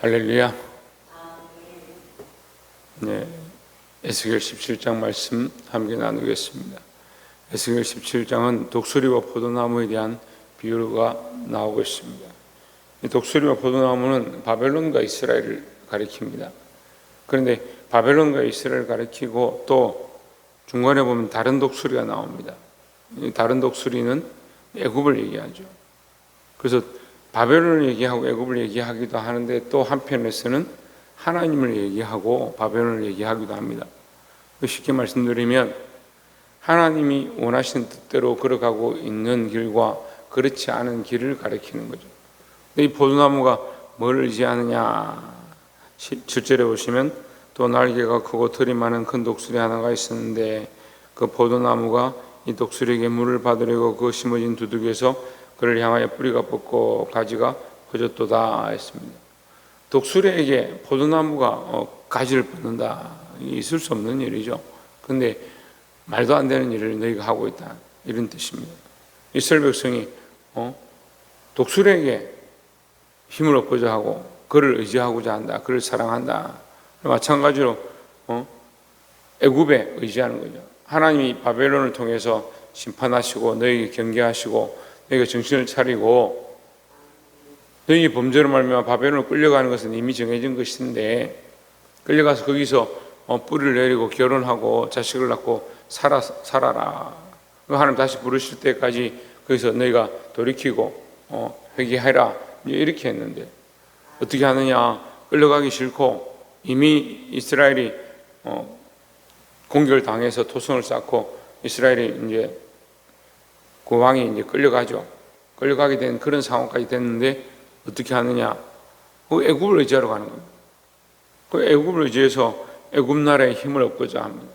할렐루야. 네. 에스겔 17장 말씀 함께 나누겠습니다. 에스겔 17장은 독수리와 포도나무에 대한 비유가 나오고 있습니다. 이 독수리와 포도나무는 바벨론과 이스라엘을 가리킵니다. 그런데 바벨론과 이스라엘을 가리키고 또 중간에 보면 다른 독수리가 나옵니다. 이 다른 독수리는 애굽을 얘기하죠. 그래서 바벨론을 얘기하고 애굽을 얘기하기도 하는데 또 한편에서는 하나님을 얘기하고 바벨론을 얘기하기도 합니다. 쉽게 말씀드리면 하나님이 원하시는 뜻대로 걸어가고 있는 길과 그렇지 않은 길을 가리키는 거죠. 이 포도나무가 뭘 의지하느냐? 7절에 보시면 또 날개가 크고 털이 많은 큰 독수리 하나가 있었는데 그 포도나무가 이 독수리에게 물을 받으려고 그 심어진 두둑에서 그를 향하여 뿌리가 뻗고 가지가 퍼졌도다 했습니다. 독수리에게 포도나무가 어, 가지를 뻗는다. 있을 수 없는 일이죠. 근데 말도 안 되는 일을 너희가 하고 있다. 이런 뜻입니다. 이스라엘 백성이 어? 독수리에게 힘을 얻고자 하고 그를 의지하고자 한다. 그를 사랑한다. 마찬가지로 어? 애굽에 의지하는 거죠. 하나님이 바벨론을 통해서 심판하시고 너희에게 경계하시고 너희가 정신을 차리고 너희 범죄로 말미암아 바벨론을 끌려가는 것은 이미 정해진 것인데 끌려가서 거기서 어, 뿌리를 내리고 결혼하고 자식을 낳고 살아 살아라. 하나님 다시 부르실 때까지 거기서 너희가 돌이키고 어, 회개해라 이렇게 했는데 어떻게 하느냐 끌려가기 싫고 이미 이스라엘이 어, 공격을 당해서 토성을 쌓고 이스라엘이 이제 그 왕이 이제 끌려가죠. 끌려가게 된 그런 상황까지 됐는데 어떻게 하느냐? 그 애굽을 의지하러 가는 겁니다. 그 애굽을 의지해서 애굽 나라의 힘을 얻고자 합니다.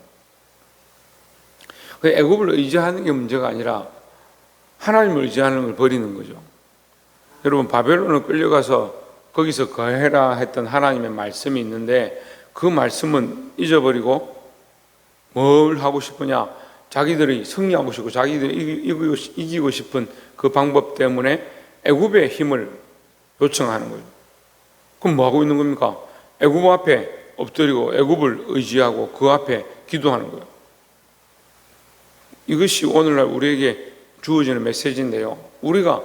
그 애굽을 의지하는 게 문제가 아니라 하나님을 의지하는 걸 버리는 거죠. 여러분 바벨론을 끌려가서 거기서 거해라 했던 하나님의 말씀이 있는데 그 말씀은 잊어버리고 뭘 하고 싶으냐? 자기들이 승리하고 싶고 자기들이 이기고, 싶은 그 방법 때문에 애굽의 힘을 요청하는 거예요. 그럼 뭐 하고 있는 겁니까? 애굽 앞에 엎드리고 애굽을 의지하고 그 앞에 기도하는 거예요. 이것이 오늘날 우리에게 주어지는 메시지인데요. 우리가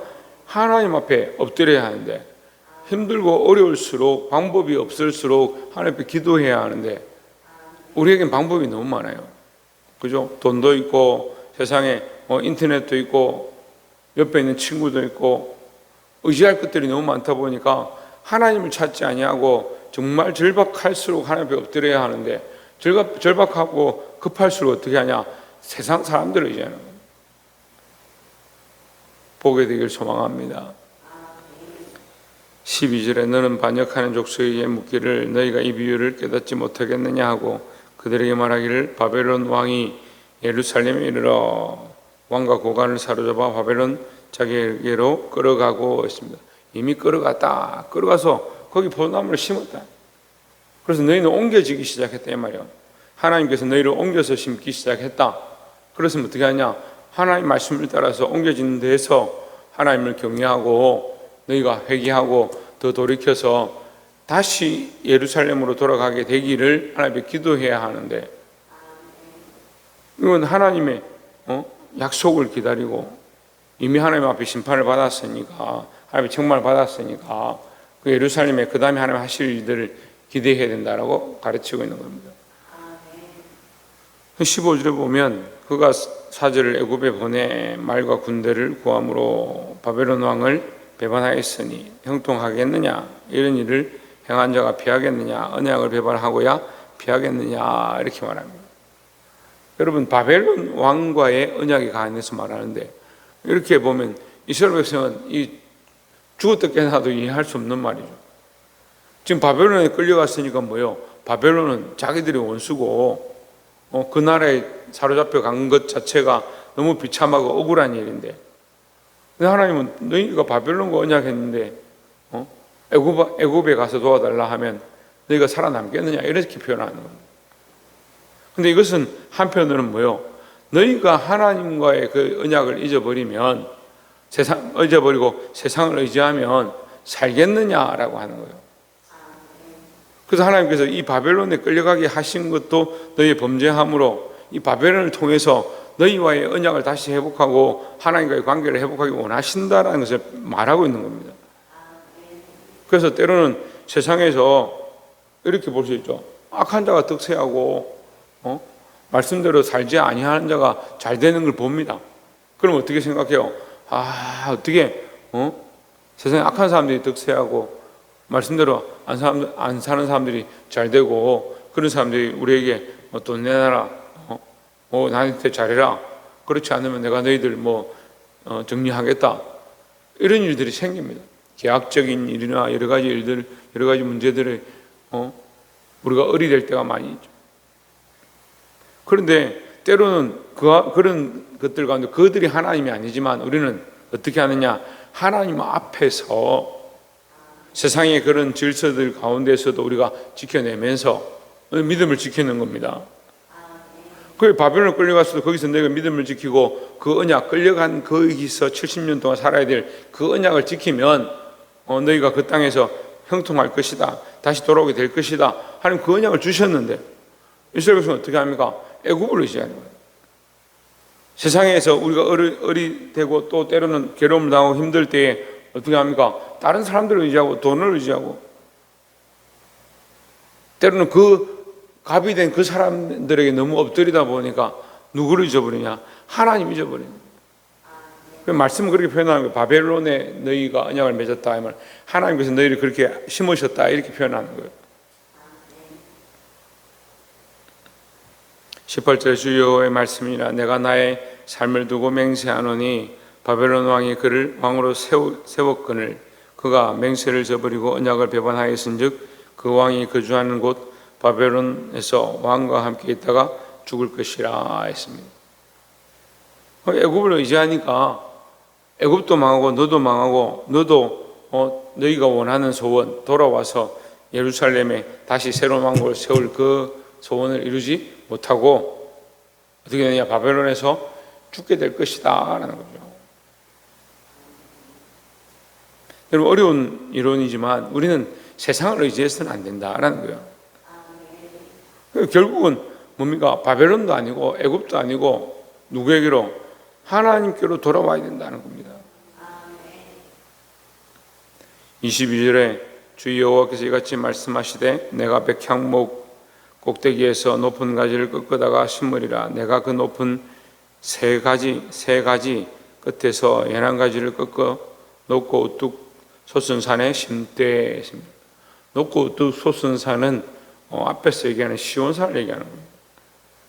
하나님 앞에 엎드려야 하는데 힘들고 어려울수록 방법이 없을수록 하나님 앞에 기도해야 하는데 우리에겐 방법이 너무 많아요. 그죠? 돈도 있고 세상에 뭐 인터넷도 있고 옆에 있는 친구도 있고 의지할 것들이 너무 많다 보니까 하나님을 찾지 아니하고 정말 절박할수록 하나님 앞에 엎드려야 하는데 절박, 절박하고 급할수록 어떻게 하냐? 세상 사람들을 의지하는. 보게 되길 소망합니다. 12절에 너는 반역하는 족속에게 묻기를 너희가 이 비유를 깨닫지 못하겠느냐 하고 그들에게 말하기를 바벨론 왕이 예루살렘에 이르러 왕과 고관을 사로잡아 바벨론 자기에게로 끌어가고 있습니다. 이미 끌어갔다. 끌어가서 거기 포도나무를 심었다. 그래서 너희는 옮겨지기 시작했다 이 말이야. 하나님께서 너희를 옮겨서 심기 시작했다. 그래서 어떻게 하냐? 하나님 말씀을 따라서 옮겨지는 데서 하나님을 경외하고 너희가 회개하고 더 돌이켜서 다시 예루살렘으로 돌아가게 되기를 하나님께 기도해야 하는데 이건 하나님의 어? 약속을 기다리고 이미 하나님 앞에 심판을 받았으니까 하나님의 정말 받았으니까 그 예루살렘에 그 다음에 하나님 하실 일들을 기대해야 된다라고 가르치고 있는 겁니다. 15절에 보면 그가 사절을 애굽에 보내 말과 군대를 구함으로 바벨론 왕을 배반하였으니 형통하겠느냐 이런 일을 행한 자가 피하겠느냐 언약을 배반하고야 피하겠느냐 이렇게 말합니다. 여러분 바벨론 왕과의 언약에 관해서 말하는데 이렇게 보면 이스라엘 백성은 이 죽었다 깨나도 이해할 수 없는 말이죠. 지금 바벨론에 끌려갔으니까 뭐요? 바벨론은 자기들이 원수고 어, 그 나라에 사로잡혀 간 것 자체가 너무 비참하고 억울한 일인데 근데 하나님은 너희가 바벨론과 언약했는데 어? 애굽, 애굽에 가서 도와달라 하면 너희가 살아남겠느냐 이렇게 표현하는 겁니다. 근데 이것은 한편으로는 뭐요? 너희가 하나님과의 그 언약을 잊어버리면 세상 잊어버리고 세상을 의지하면 살겠느냐라고 하는 거예요. 그래서 하나님께서 이 바벨론에 끌려가게 하신 것도 너희의 범죄함으로 이 바벨론을 통해서 너희와의 언약을 다시 회복하고 하나님과의 관계를 회복하기 원하신다라는 것을 말하고 있는 겁니다. 그래서 때로는 세상에서 이렇게 볼 수 있죠. 악한 자가 득세하고 어? 말씀대로 살지 아니하는 자가 잘 되는 걸 봅니다. 그럼 어떻게 생각해요? 아 어떻게 어? 세상에 악한 사람들이 득세하고 말씀대로 안, 사람, 안 사는 사람들이 잘 되고 그런 사람들이 우리에게 뭐 돈 내놔라 어? 뭐 나한테 잘해라 그렇지 않으면 내가 너희들 뭐 어, 정리하겠다 이런 일들이 생깁니다. 계약적인 일이나 여러 가지 일들 여러 가지 문제들을 어? 우리가 어리될 때가 많이 있죠. 그런데 때로는 그, 그런 것들 가운데 그들이 하나님이 아니지만 우리는 어떻게 하느냐 하나님 앞에서 세상의 그런 질서들 가운데서도 우리가 지켜내면서 믿음을 지키는 겁니다. 그 바벨론 끌려갔어도 거기서 내가 믿음을 지키고 그 언약 끌려간 거기서 70년 동안 살아야 될 그 언약을 지키면 어, 너희가 그 땅에서 형통할 것이다. 다시 돌아오게 될 것이다. 하는 그 언약을 주셨는데 이스라엘 백성은 어떻게 합니까? 애굽을 의지하는 거예요. 세상에서 우리가 어리, 어리 되고 또 때로는 괴로움을 당하고 힘들 때에 어떻게 합니까? 다른 사람들을 의지하고 돈을 의지하고 때로는 그 갑이 된 그 사람들에게 너무 엎드리다 보니까 누구를 잊어버리냐? 하나님. 그 말씀은 그렇게 표현하는 거예요. 바벨론에 너희가 언약을 맺었다. 이 말. 하나님께서 너희를 그렇게 심으셨다. 이렇게 표현하는 거예요. 18절 주여의 말씀이라 내가 나의 삶을 두고 맹세하노니 바벨론 왕이 그를 왕으로 세우, 세웠거늘 그가 맹세를 저버리고 언약을 배반하였은즉 그 왕이 거주하는 곳 바벨론에서 왕과 함께 있다가 죽을 것이라 했습니다. 애굽을 의지하니까 애굽도 망하고 너도 망하고 너도 어, 너희가 원하는 소원 돌아와서 예루살렘에 다시 새로운 왕국을 세울 그 소원을 이루지 못하고 어떻게 되냐 바벨론에서 죽게 될 것이다라는 거죠. 여러분 어려운 이론이지만 우리는 세상을 의지해서는 안 된다라는 거예요. 결국은 뭡니까 바벨론도 아니고 애굽도 아니고 누구에게로 하나님께로 돌아와야 된다는 겁니다. 22절에 주 여호와께서 이같이 말씀하시되 내가 백향목 꼭대기에서 높은 가지를 꺾다가 심으리라 내가 그 높은 세 가지 세 가지 끝에서 연한 가지를 꺾어 높고 우뚝 솟은 산에 심되 했습니다. 높고 우뚝 솟은 산은 어, 앞에서 얘기하는 시온산을 얘기하는 겁니다.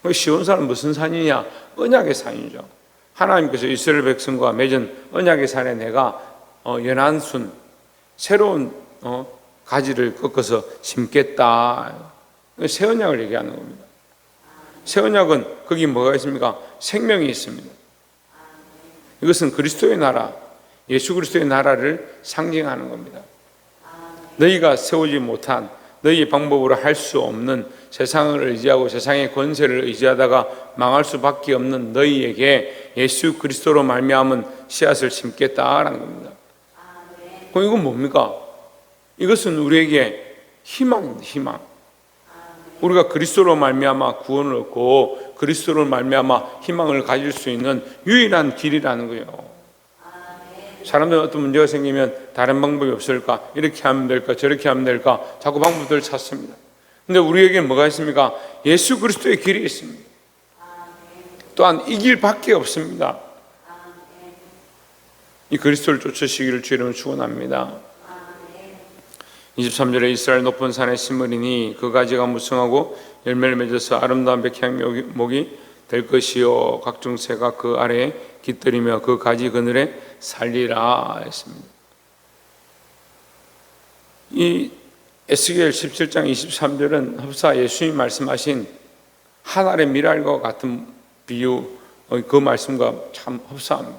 그 시온산은 무슨 산이냐? 언약의 산이죠. 하나님께서 이스라엘 백성과 맺은 언약의 산에 내가 어, 연한 순 새로운 어, 가지를 꺾어서 심겠다. 새 언약을 얘기하는 겁니다. 새 언약은 거기 뭐가 있습니까? 생명이 있습니다. 이것은 그리스도의 나라, 예수 그리스도의 나라를 상징하는 겁니다. 너희가 세우지 못한 너희의 방법으로 할 수 없는 세상을 의지하고 세상의 권세를 의지하다가 망할 수밖에 없는 너희에게 예수 그리스도로 말미암은 씨앗을 심겠다라는 겁니다. 그럼 이건 뭡니까? 이것은 우리에게 희망입니다. 희망. 우리가 그리스도로 말미암아 구원을 얻고 그리스도로 말미암아 희망을 가질 수 있는 유일한 길이라는 거예요. 사람들은 어떤 문제가 생기면 다른 방법이 없을까? 이렇게 하면 될까? 저렇게 하면 될까? 자꾸 방법들을 찾습니다. 근데 우리에게 뭐가 있습니까? 예수 그리스도의 길이 있습니다. 또한 이 길밖에 없습니다. 이 그리스도를 쫓으시기를 주 이름으로 축원합니다. 23절에 이스라엘 높은 산에 심으리니 그 가지가 무성하고 열매를 맺어서 아름다운 백향목이 될 것이요 각종 새가 그 아래에 깃들이며 그 가지 그늘에 살리라 했습니다. 이 에스겔 17장 23절은 흡사 예수님이 말씀하신 하늘의 미랄과 같은 비유 그 말씀과 참 흡사합니다.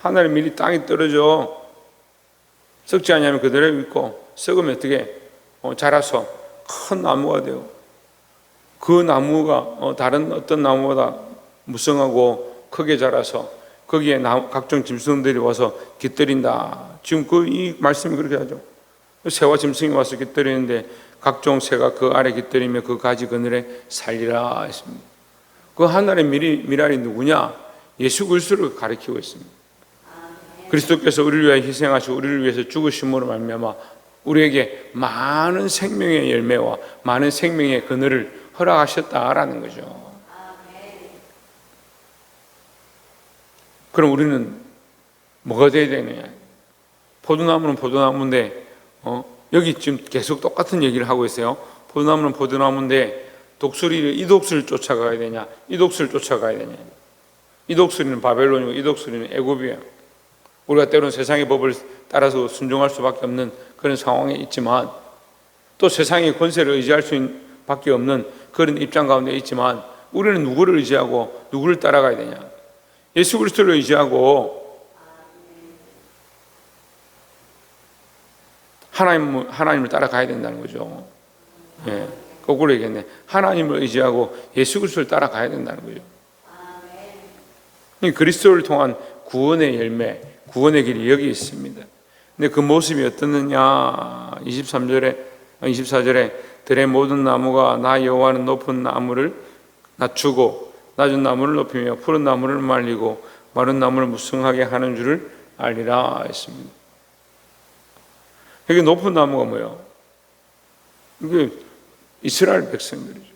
하늘의 밀이 땅에 떨어져 썩지 않으면 그대로 있고 썩으면 어떻게 어, 자라서 큰 나무가 되고 그 나무가 어, 다른 어떤 나무보다 무성하고 크게 자라서 거기에 각종 짐승들이 와서 깃들인다. 지금 그 이 말씀이 그렇게 하죠. 새와 짐승이 와서 깃들이는데 각종 새가 그 아래 깃들이며 그 가지 그늘에 살리라 했습니다. 그 하늘의 미리, 미랄이 누구냐? 예수 그리스도를 가리키고 있습니다. 그리스도께서 우리를 위해 희생하시고 우리를 위해서 죽으심으로 말미암아 우리에게 많은 생명의 열매와 많은 생명의 그늘을 허락하셨다라는 거죠. 그럼 우리는 뭐가 돼야 되느냐? 포도나무는 포도나무인데 어? 여기 지금 계속 똑같은 얘기를 하고 있어요. 포도나무는 포도나무인데 독수리를 이 독수리를 쫓아가야 되냐? 이 독수리를 쫓아가야 되냐? 이 독수리는 바벨론이고 이 독수리는 애굽이야. 우리가 때로는 세상의 법을 따라서 순종할 수밖에 없는 그런 상황에 있지만 또 세상의 권세를 의지할 수밖에 없는 그런 입장 가운데 있지만 우리는 누구를 의지하고 누구를 따라가야 되냐? 예수 그리스도를 의지하고 하나님 하나님을 따라가야 된다는 거죠. 예, 거꾸로 얘기했네. 하나님을 의지하고 예수 그리스도를 따라가야 된다는 거죠. 이 그리스도를 통한 구원의 열매, 구원의 길이 여기 있습니다. 근데 그 모습이 어떻느냐? 23절에 24절에 들의 모든 나무가 나 여호와는 높은 나무를 낮추고 낮은 나무를 높이며 푸른 나무를 말리고 마른 나무를 무성하게 하는 줄을 알리라 했습니다. 여기 높은 나무가 뭐예요? 이게 이스라엘 백성들이죠.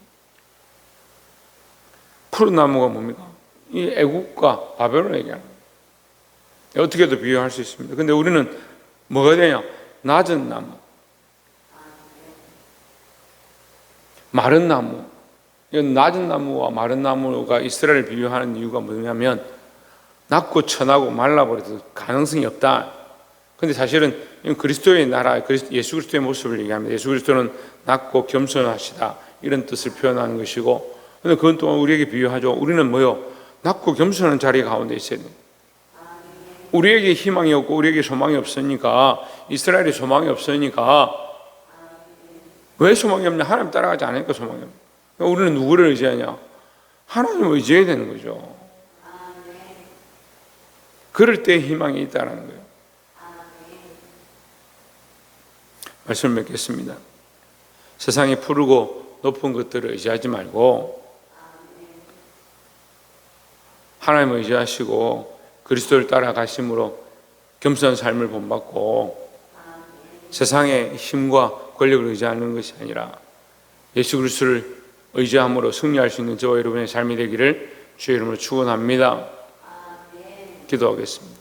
푸른 나무가 뭡니까? 이 애국과 바벨론 얘기하는 거예요. 어떻게도 비교할 수 있습니다. 근데 우리는 뭐가 되냐? 낮은 나무. 마른 나무. 이 낮은 나무와 마른 나무가 이스라엘을 비교하는 이유가 뭐냐면 낮고 천하고 말라버려도 가능성이 없다. 근데 사실은 그리스도의 나라, 예수 그리스도의 모습을 얘기합니다. 예수 그리스도는 낮고 겸손하시다. 이런 뜻을 표현하는 것이고, 근데 그건 또한 우리에게 비유하죠. 우리는 뭐요? 낮고 겸손한 자리 가운데 있어야 돼요. 우리에게 희망이 없고 우리에게 소망이 없으니까 이스라엘이 소망이 없으니까 왜 소망이 없냐? 하나님 따라가지 않으니까 소망이 없냐? 그러니까 우리는 누구를 의지하냐? 하나님을 의지해야 되는 거죠. 그럴 때 희망이 있다는 거예요. 말씀을 맺겠습니다. 세상이 푸르고 높은 것들을 의지하지 말고 하나님을 의지하시고 그리스도를 따라가심으로 겸손한 삶을 본받고 세상의 힘과 권력을 의지하는 것이 아니라 예수 그리스도를 의지함으로 승리할 수 있는 저와 여러분의 삶이 되기를 주의 이름으로 축원합니다. 기도하겠습니다.